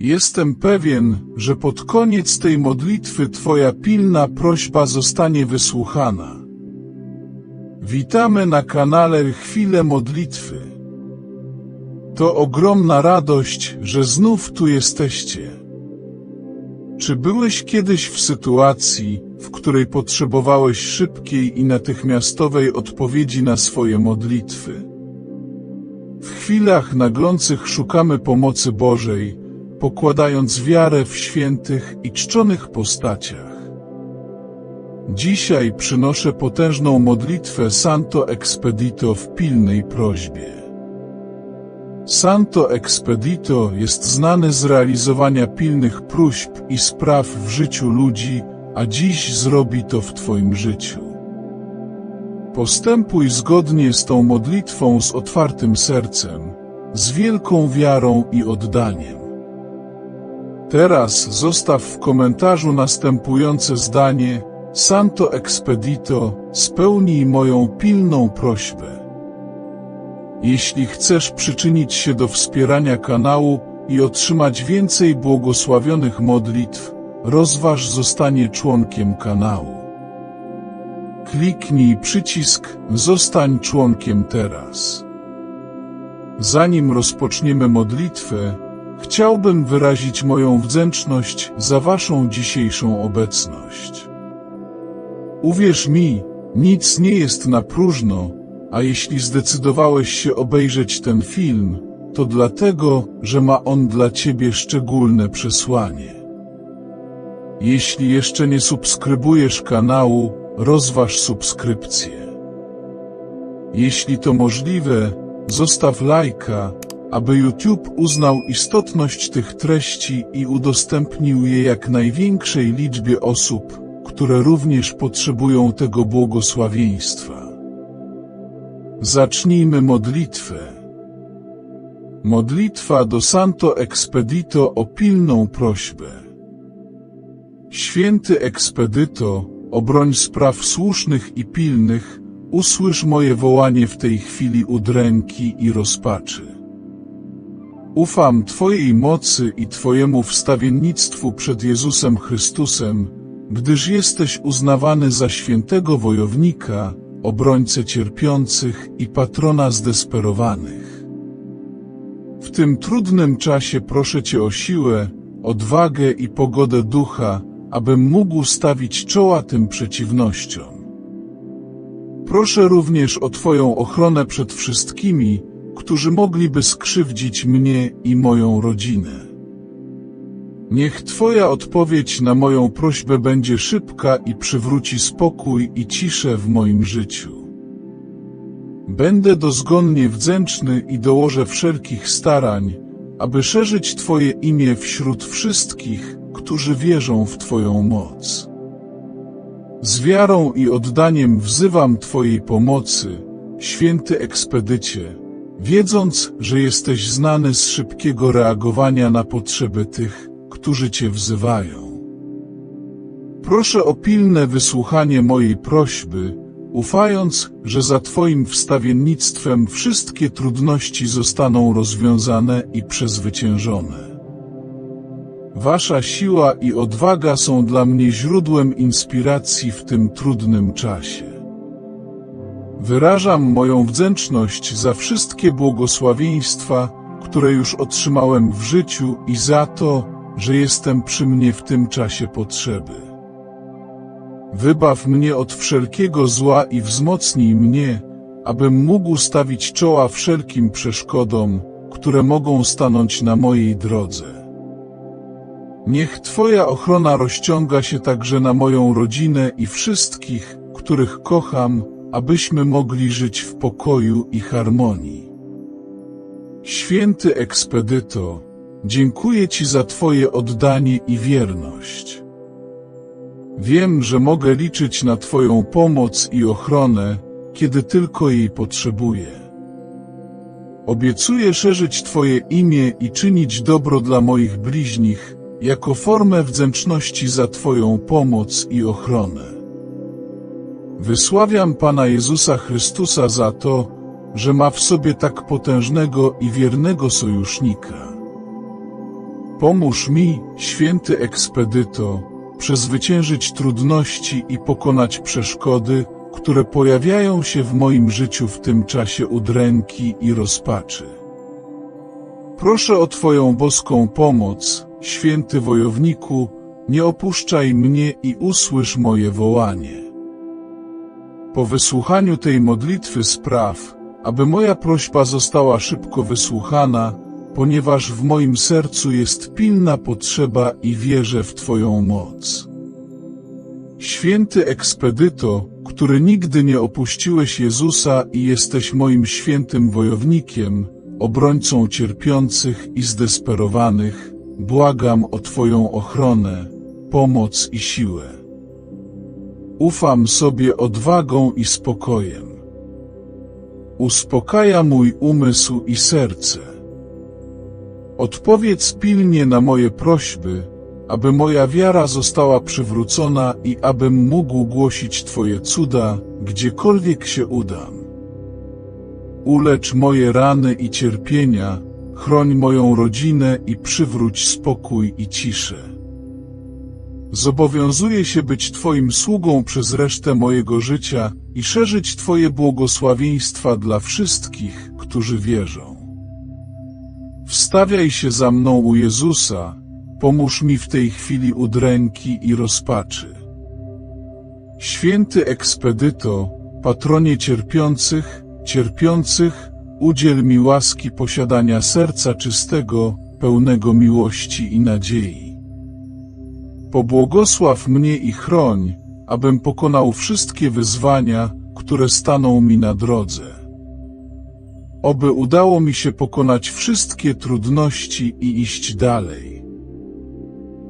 Jestem pewien, że pod koniec tej modlitwy Twoja pilna prośba zostanie wysłuchana. Witamy na kanale Chwile Modlitwy. To ogromna radość, że znów tu jesteście. Czy byłeś kiedyś w sytuacji, w której potrzebowałeś szybkiej i natychmiastowej odpowiedzi na swoje modlitwy? W chwilach naglących szukamy pomocy Bożej, pokładając wiarę w świętych i czczonych postaciach. Dzisiaj przynoszę potężną modlitwę Santo Expedito w pilnej prośbie. Santo Expedito jest znany z realizowania pilnych próśb i spraw w życiu ludzi, a dziś zrobi to w Twoim życiu. Postępuj zgodnie z tą modlitwą z otwartym sercem, z wielką wiarą i oddaniem. Teraz zostaw w komentarzu następujące zdanie: Santo Expedito, spełnij moją pilną prośbę. Jeśli chcesz przyczynić się do wspierania kanału i otrzymać więcej błogosławionych modlitw, rozważ zostanie członkiem kanału. Kliknij przycisk Zostań członkiem teraz. Zanim rozpoczniemy modlitwę, chciałbym wyrazić moją wdzięczność za Waszą dzisiejszą obecność. Uwierz mi, nic nie jest na próżno, a jeśli zdecydowałeś się obejrzeć ten film, to dlatego, że ma on dla Ciebie szczególne przesłanie. Jeśli jeszcze nie subskrybujesz kanału, rozważ subskrypcję. Jeśli to możliwe, zostaw lajka, aby YouTube uznał istotność tych treści i udostępnił je jak największej liczbie osób, które również potrzebują tego błogosławieństwa. Zacznijmy modlitwę. Modlitwa do Santo Expedito o pilną prośbę. Święty Ekspedyto, obroń spraw słusznych i pilnych, usłysz moje wołanie w tej chwili udręki i rozpaczy. Ufam Twojej mocy i Twojemu wstawiennictwu przed Jezusem Chrystusem, gdyż jesteś uznawany za świętego wojownika, obrońcę cierpiących i patrona zdesperowanych. W tym trudnym czasie proszę Cię o siłę, odwagę i pogodę ducha, abym mógł stawić czoła tym przeciwnościom. Proszę również o Twoją ochronę przed wszystkimi, którzy mogliby skrzywdzić mnie i moją rodzinę. Niech Twoja odpowiedź na moją prośbę będzie szybka i przywróci spokój i ciszę w moim życiu. Będę dozgonnie wdzięczny i dołożę wszelkich starań, aby szerzyć Twoje imię wśród wszystkich, którzy wierzą w Twoją moc. Z wiarą i oddaniem wzywam Twojej pomocy, święty ekspedycie, wiedząc, że jesteś znany z szybkiego reagowania na potrzeby tych, którzy Cię wzywają. Proszę o pilne wysłuchanie mojej prośby, ufając, że za Twoim wstawiennictwem wszystkie trudności zostaną rozwiązane i przezwyciężone. Wasza siła i odwaga są dla mnie źródłem inspiracji w tym trudnym czasie. Wyrażam moją wdzięczność za wszystkie błogosławieństwa, które już otrzymałem w życiu i za to, że jestem przy mnie w tym czasie potrzeby. Wybaw mnie od wszelkiego zła i wzmocnij mnie, abym mógł stawić czoła wszelkim przeszkodom, które mogą stanąć na mojej drodze. Niech Twoja ochrona rozciąga się także na moją rodzinę i wszystkich, których kocham, abyśmy mogli żyć w pokoju i harmonii. Święty Ekspedyto, Dziękuję Ci za Twoje oddanie i wierność. Wiem, że mogę liczyć na Twoją pomoc i ochronę, kiedy tylko jej potrzebuję. Obiecuję szerzyć Twoje imię i czynić dobro dla moich bliźnich, jako formę wdzięczności za Twoją pomoc i ochronę. Wysławiam Pana Jezusa Chrystusa za to, że ma w sobie tak potężnego i wiernego sojusznika. Pomóż mi, święty ekspedyto, przezwyciężyć trudności i pokonać przeszkody, które pojawiają się w moim życiu w tym czasie udręki i rozpaczy. Proszę o Twoją boską pomoc, święty wojowniku, nie opuszczaj mnie i usłysz moje wołanie. Po wysłuchaniu tej modlitwy spraw, aby moja prośba została szybko wysłuchana, ponieważ w moim sercu jest pilna potrzeba i wierzę w Twoją moc. Święty ekspedyto, który nigdy nie opuściłeś Jezusa i jesteś moim świętym wojownikiem, obrońcą cierpiących i zdesperowanych, błagam o Twoją ochronę, pomoc i siłę. Ufam sobie odwagą i spokojem. Uspokaja mój umysł i serce. Odpowiedz pilnie na moje prośby, aby moja wiara została przywrócona i abym mógł głosić Twoje cuda, gdziekolwiek się udam. Ulecz moje rany i cierpienia, chroń moją rodzinę i przywróć spokój i ciszę. Zobowiązuję się być Twoim sługą przez resztę mojego życia i szerzyć Twoje błogosławieństwa dla wszystkich, którzy wierzą. Wstawiaj się za mną u Jezusa, pomóż mi w tej chwili udręki i rozpaczy. Święty ekspedyto, patronie cierpiących, cierpiących, udziel mi łaski posiadania serca czystego, pełnego miłości i nadziei. Pobłogosław mnie i chroń, abym pokonał wszystkie wyzwania, które staną mi na drodze. Oby udało mi się pokonać wszystkie trudności i iść dalej.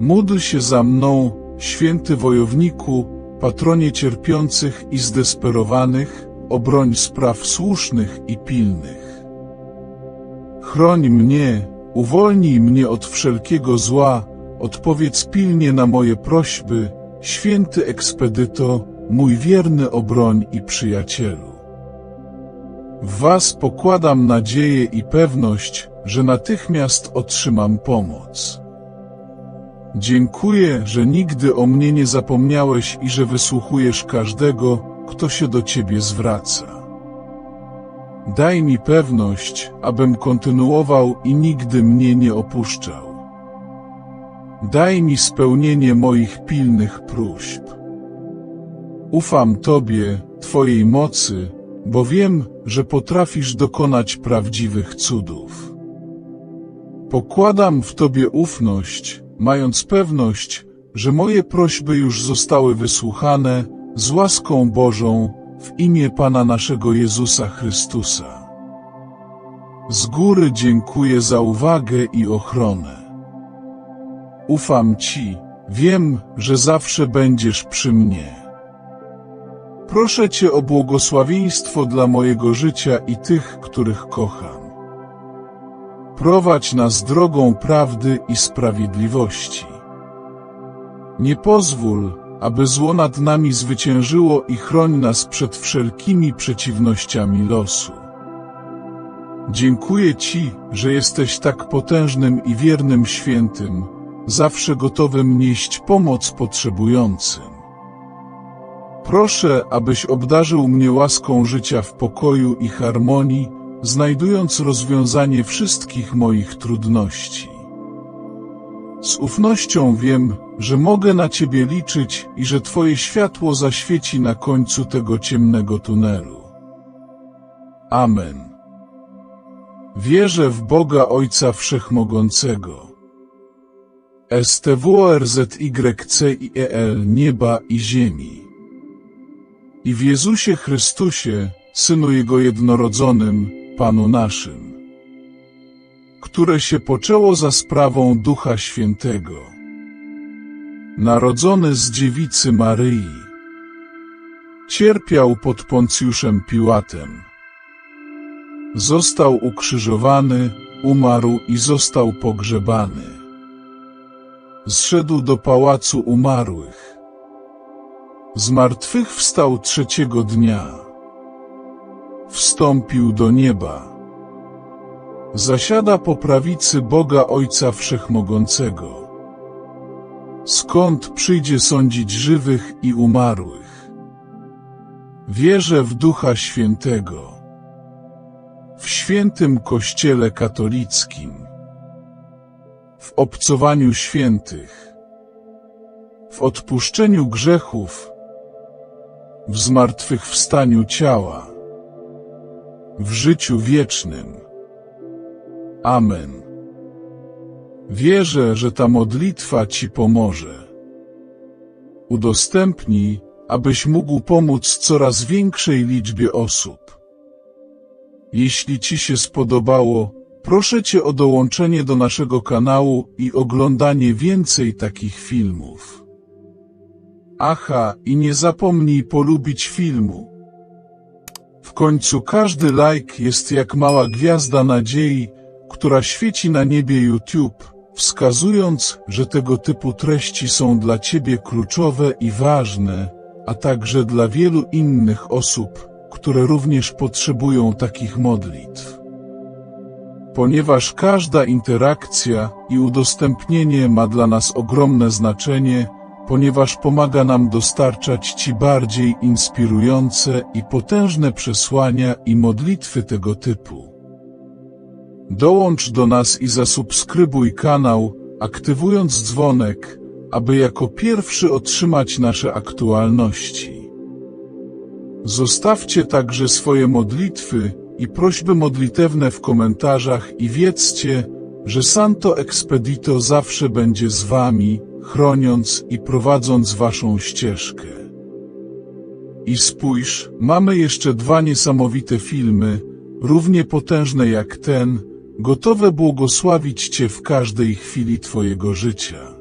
Módl się za mną, święty wojowniku, patronie cierpiących i zdesperowanych, obroń spraw słusznych i pilnych. Chroń mnie, uwolnij mnie od wszelkiego zła, odpowiedz pilnie na moje prośby, święty ekspedyto, mój wierny obroń i przyjacielu. W Was pokładam nadzieję i pewność, że natychmiast otrzymam pomoc. Dziękuję, że nigdy o mnie nie zapomniałeś i że wysłuchujesz każdego, kto się do Ciebie zwraca. Daj mi pewność, abym kontynuował i nigdy mnie nie opuszczał. Daj mi spełnienie moich pilnych próśb. Ufam Tobie, Twojej mocy, bo wiem, że potrafisz dokonać prawdziwych cudów. Pokładam w Tobie ufność, mając pewność, że moje prośby już zostały wysłuchane z łaską Bożą w imię Pana naszego Jezusa Chrystusa. Z góry dziękuję za uwagę i ochronę. Ufam Ci, wiem, że zawsze będziesz przy mnie. Proszę Cię o błogosławieństwo dla mojego życia i tych, których kocham. Prowadź nas drogą prawdy i sprawiedliwości. Nie pozwól, aby zło nad nami zwyciężyło i chroń nas przed wszelkimi przeciwnościami losu. Dziękuję Ci, że jesteś tak potężnym i wiernym świętym, zawsze gotowym nieść pomoc potrzebującym. Proszę, abyś obdarzył mnie łaską życia w pokoju i harmonii, znajdując rozwiązanie wszystkich moich trudności. Z ufnością wiem, że mogę na Ciebie liczyć i że Twoje światło zaświeci na końcu tego ciemnego tunelu. Amen. Wierzę w Boga Ojca Wszechmogącego. STWRZYCIEL nieba i ziemi. I w Jezusie Chrystusie, Synu Jego jednorodzonym, Panu naszym, które się poczęło za sprawą Ducha Świętego. Narodzony z dziewicy Maryi, cierpiał pod Poncjuszem Piłatem. Został ukrzyżowany, umarł i został pogrzebany. Zszedł do pałacu umarłych. Zmartwychwstał trzeciego dnia. Wstąpił do nieba. Zasiada po prawicy Boga Ojca Wszechmogącego. Skąd przyjdzie sądzić żywych i umarłych? Wierzę w Ducha Świętego, w świętym Kościele katolickim, w obcowaniu świętych, w odpuszczeniu grzechów, w zmartwychwstaniu ciała, w życiu wiecznym. Amen. Wierzę, że ta modlitwa Ci pomoże. Udostępnij, abyś mógł pomóc coraz większej liczbie osób. Jeśli Ci się spodobało, proszę Cię o dołączenie do naszego kanału i oglądanie więcej takich filmów. Aha, i nie zapomnij polubić filmu. W końcu każdy like jest jak mała gwiazda nadziei, która świeci na niebie YouTube, wskazując, że tego typu treści są dla Ciebie kluczowe i ważne, a także dla wielu innych osób, które również potrzebują takich modlitw. Ponieważ każda interakcja i udostępnienie ma dla nas ogromne znaczenie, ponieważ pomaga nam dostarczać Ci bardziej inspirujące i potężne przesłania i modlitwy tego typu. Dołącz do nas i zasubskrybuj kanał, aktywując dzwonek, aby jako pierwszy otrzymać nasze aktualności. Zostawcie także swoje modlitwy i prośby modlitewne w komentarzach i wiedzcie, że Santo Expedito zawsze będzie z Wami, chroniąc i prowadząc Waszą ścieżkę. I spójrz, mamy jeszcze dwa niesamowite filmy, równie potężne jak ten, gotowe błogosławić Cię w każdej chwili Twojego życia.